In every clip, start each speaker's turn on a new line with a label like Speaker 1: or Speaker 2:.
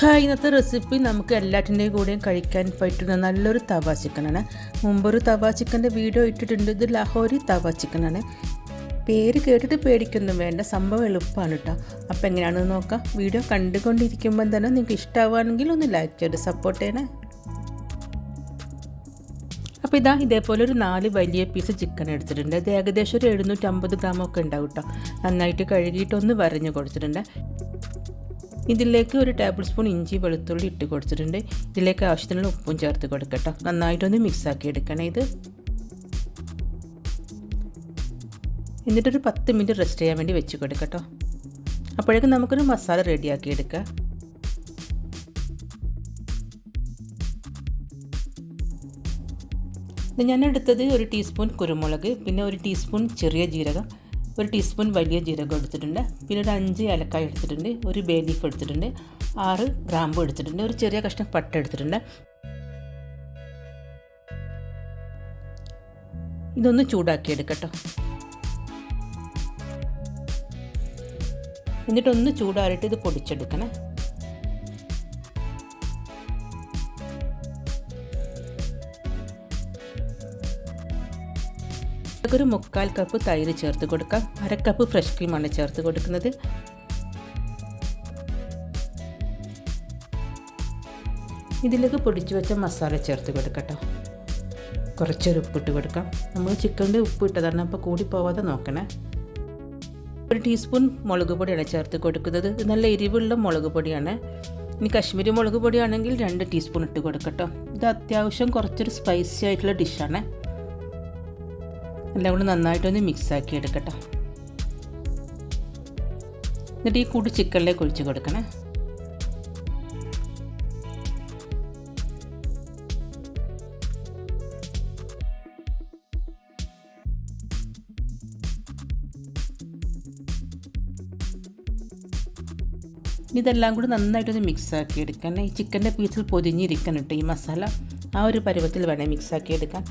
Speaker 1: Hi ഇന്നത്തെ recipe നമുക്ക് എല്ലാറ്റിന്റെയും കൂടെയും കഴിക്കാൻ പറ്റുന്ന നല്ലൊരു തവ ചിക്കനാണ് മുമ്പൊരു തവ ചിക്കന്റെ വീഡിയോ ഇട്ടിട്ടുണ്ട്. ഇത് ലഹോരി തവ ചിക്കനാണ് പേര് കേട്ടിട്ട് പേടിക്കൊന്നും വേണ്ട. സംഭവം എളുപ്പമാണ് കേട്ടോ അപ്പോൾ എങ്ങനെയാണെന്ന് നോക്കാം. വീഡിയോ കണ്ടുകൊണ്ടിരിക്കുമ്പം തന്നെ നിങ്ങൾക്ക് ഇഷ്ടമാവുകയാണെങ്കിൽ ഒന്ന് ലൈക്ക് ചെയ്ത് സപ്പോർട്ട് ചെയ്യണേ. അപ്പോൾ ഇതാ ഇതേപോലെ ഒരു നാല് വലിയ പീസ് ചിക്കൻ എടുത്തിട്ടുണ്ട്. ഇത് ഏകദേശം ഒരു എഴുന്നൂറ്റമ്പത് ഗ്രാമൊക്കെ ഉണ്ടാവും കേട്ടോ നന്നായിട്ട് കഴുകിയിട്ടൊന്ന് വരഞ്ഞ് കൊടുത്തിട്ടുണ്ട്. ഇതിലേക്ക് ഒരു ടേബിൾ സ്പൂൺ ഇഞ്ചി വെളുത്തുള്ളി ഇട്ട് കൊടുത്തിട്ടുണ്ട്. ഇതിലേക്ക് ആവശ്യത്തിനുള്ള ഉപ്പും ചേർത്ത് കൊടുക്കട്ടോ. നന്നായിട്ടൊന്ന് മിക്സാക്കി എടുക്കണം ഇത്. എന്നിട്ടൊരു പത്ത് മിനിറ്റ് റെസ്റ്റ് ചെയ്യാൻ വേണ്ടി വെച്ച് കൊടുക്കട്ടോ. അപ്പോഴേക്കും നമുക്കൊരു മസാല റെഡിയാക്കി എടുക്കാം. ഞാൻ എടുത്തത് ഒരു ടീസ്പൂൺ കുരുമുളക് പിന്നെ ഒരു ടീസ്പൂൺ ചെറിയ ജീരകം. ഒരു ടീസ്പൂൺ വലിയ ജീരകം എടുത്തിട്ടുണ്ട്. പിന്നെ ഒരു അഞ്ച് ഏലക്കായ എടുത്തിട്ടുണ്ട്. ഒരു ബേ ലീഫ് എടുത്തിട്ടുണ്ട്. ആറ് ഗ്രാമ്പു എടുത്തിട്ടുണ്ട്. ഒരു ചെറിയ കഷ്ണം പട്ട എടുത്തിട്ടുണ്ട്. ഇതൊന്ന് ചൂടാക്കി എടുക്കട്ടോ എന്നിട്ടൊന്ന് ചൂടാറിയിട്ട് ഇത് പൊടിച്ചെടുക്കണേ. ഒരു മുക്കാൽ കപ്പ് തൈര് ചേർത്ത് കൊടുക്കാം. അര കപ്പ് ഫ്രഷ് ക്രീമാണ് ചേർത്ത് കൊടുക്കുന്നത്. ഇതിലേക്ക് പൊടിച്ചു വെച്ച മസാല ചേർത്ത് കൊടുക്കട്ടോ. കുറച്ചൊരു ഉപ്പിട്ട് കൊടുക്കാം. നമ്മൾ ചിക്കന്റെ ഉപ്പ് ഇട്ടതാണ് അപ്പോൾ കൂടി പോവാതെ നോക്കണേ. ഒരു ടീസ്പൂൺ മുളക് പൊടിയാണ് ചേർത്ത് കൊടുക്കുന്നത്. നല്ല എരിവുള്ള മുളക് പൊടിയാണ്. ഇനി കശ്മീരി മുളക് പൊടിയാണെങ്കിൽ രണ്ട് ടീസ്പൂൺ ഇട്ട് കൊടുക്കട്ടോ. ഇത് അത്യാവശ്യം കുറച്ചൊരു സ്പൈസി ആയിട്ടുള്ള ഡിഷാണ് എല്ലാം കൂടി നന്നായിട്ടൊന്ന് മിക്സാക്കി എടുക്കട്ടെ എന്നിട്ട് ഈ കൂട്ട് ചിക്കനിലേക്ക് ഒഴിച്ച് കൊടുക്കണേ. ഇതെല്ലാം കൂടി നന്നായിട്ടൊന്ന് മിക്സാക്കി എടുക്കാൻ ഈ ചിക്കന്റെ പീസിൽ പൊതിഞ്ഞിരിക്കണം കേട്ടോ ഈ മസാല. ആ ഒരു പരുവത്തിൽ വേണേൽ മിക്സാക്കി എടുക്കാൻ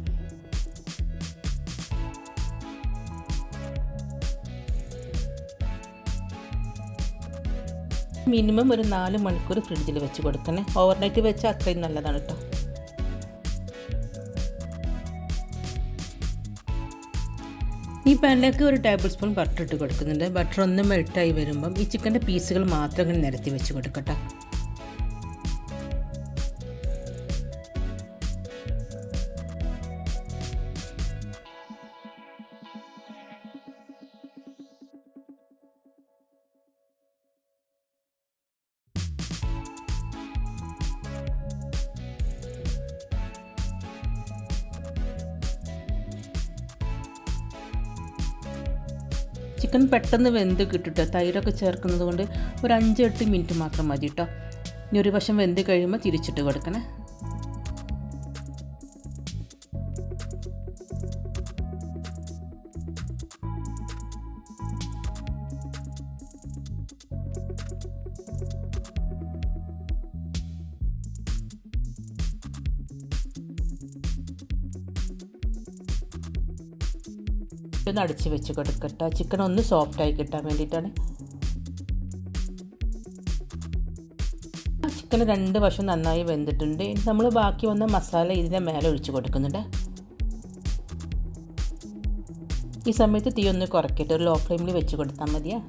Speaker 1: മിനിമം ഒരു നാല് മണിക്കൂർ ഫ്രിഡ്ജിൽ വെച്ച് കൊടുക്കണേ. ഓവർനൈറ്റ് വെച്ചാൽ അത്രയും നല്ലതാണ് കേട്ടോ ഈ പാനിലേക്ക് ഒരു ടേബിൾ സ്പൂൺ ബട്ടർ ഇട്ട് കൊടുക്കുന്നുണ്ട്. ബട്ടർ ഒന്ന് മെൽട്ടായി വരുമ്പം ഈ ചിക്കന്റെ പീസുകൾ മാത്രം ഇങ്ങനെ നിരത്തി വെച്ച് കൊടുക്കട്ടെ. ചിക്കൻ പെട്ടെന്ന് വെന്ത് കിട്ടുട്ടോ? തൈരൊക്കെ ചേർക്കുന്നത് കൊണ്ട് ഒരു അഞ്ച് എട്ട് മിനിറ്റ് മാത്രം മതി കേട്ടോ ഇനി ഒരു വശം വെന്ത് കഴിയുമ്പോൾ തിരിച്ചിട്ട് കൊടുക്കണേ. ഒന്ന് അടിച്ച് വെച്ച് കൊടുക്കട്ടോ ചിക്കൻ ഒന്ന് സോഫ്റ്റായി കിട്ടാൻ വേണ്ടിയിട്ടാണ്. ചിക്കൻ രണ്ട് വശം നന്നായി വെന്തിട്ടുണ്ട്. നമ്മൾ ബാക്കി വന്ന മസാല ഇതിന്റെ മേലെ ഒഴിച്ച് കൊടുക്കുന്നുണ്ട്. ഈ സമയത്ത് തീ ഒന്ന് കുറക്കിയിട്ട് ഒരു ലോ ഫ്ലെയിമിൽ വെച്ച് കൊടുത്താൽ മതിയാ.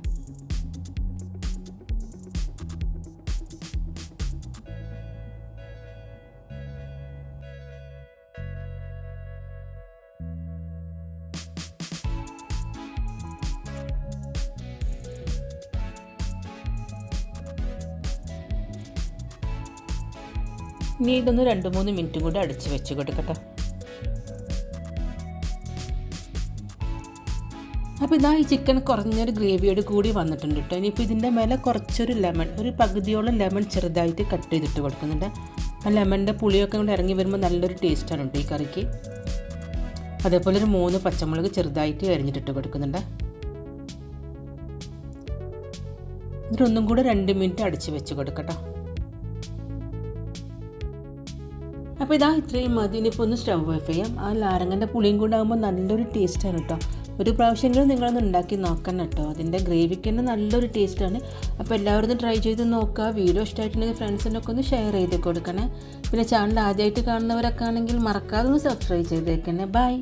Speaker 1: ഇനി ഇതൊന്ന് രണ്ട് മൂന്ന് മിനിറ്റ് കൂടി അടിച്ച് വെച്ച് കൊടുക്കട്ടെ. അപ്പോൾ ഇതാ ഈ ചിക്കൻ കുറഞ്ഞൊരു ഗ്രേവിയോട് കൂടി വന്നിട്ടുണ്ട് കേട്ടോ ഇനിയിപ്പോൾ ഇതിന്റെ മേലെ കുറച്ചൊരു ലെമൺ ഒരു പകുതിയോളം ലെമൺ ചെറുതായിട്ട് കട്ട് ചെയ്തിട്ട് കൊടുക്കുന്നുണ്ട്. ആ ലെമണിന്റെ പുളിയൊക്കെ കൂടെ ഇറങ്ങി വരുമ്പോൾ നല്ലൊരു ടേസ്റ്റാണ് കേട്ടോ ഈ കറിക്ക്. അതേപോലെ ഒരു മൂന്ന് പച്ചമുളക് ചെറുതായിട്ട് അരിഞ്ഞിട്ടിട്ട് കൊടുക്കുന്നുണ്ട്. എന്നിട്ടൊന്നും കൂടെ രണ്ട് മിനിറ്റ് അടിച്ച് വെച്ച് കൊടുക്കട്ടോ. അപ്പോൾ ഇതാ ഇത്രയും മതി. ഇനിയിപ്പോൾ ഒന്ന് സ്റ്റവ് ഓഫ് ചെയ്യാം. ആ നാരങ്ങന്റെ പുളിയും കൂടെ നല്ലൊരു ടേസ്റ്റാണ് കേട്ടോ ഒരു പ്രാവശ്യമെങ്കിലും നിങ്ങളൊന്ന് ഉണ്ടാക്കി നോക്കണം കേട്ടോ അതിന്റെ ഗ്രേവിക്ക് തന്നെ നല്ലൊരു ടേസ്റ്റാണ് അപ്പോൾ എല്ലാവരും ട്രൈ ചെയ്ത് നോക്കുക. വീഡിയോ ഇഷ്ടമായിട്ടുണ്ടെങ്കിൽ ഫ്രണ്ട്സിനൊക്കെ ഒന്ന് ഷെയർ ചെയ്ത് കൊടുക്കണേ. പിന്നെ ചാനൽ ആദ്യമായിട്ട് കാണുന്നവരൊക്കെ ആണെങ്കിൽ മറക്കാതെ ഒന്ന് സബ്സ്ക്രൈബ് ചെയ്തേക്കണേ. ബൈ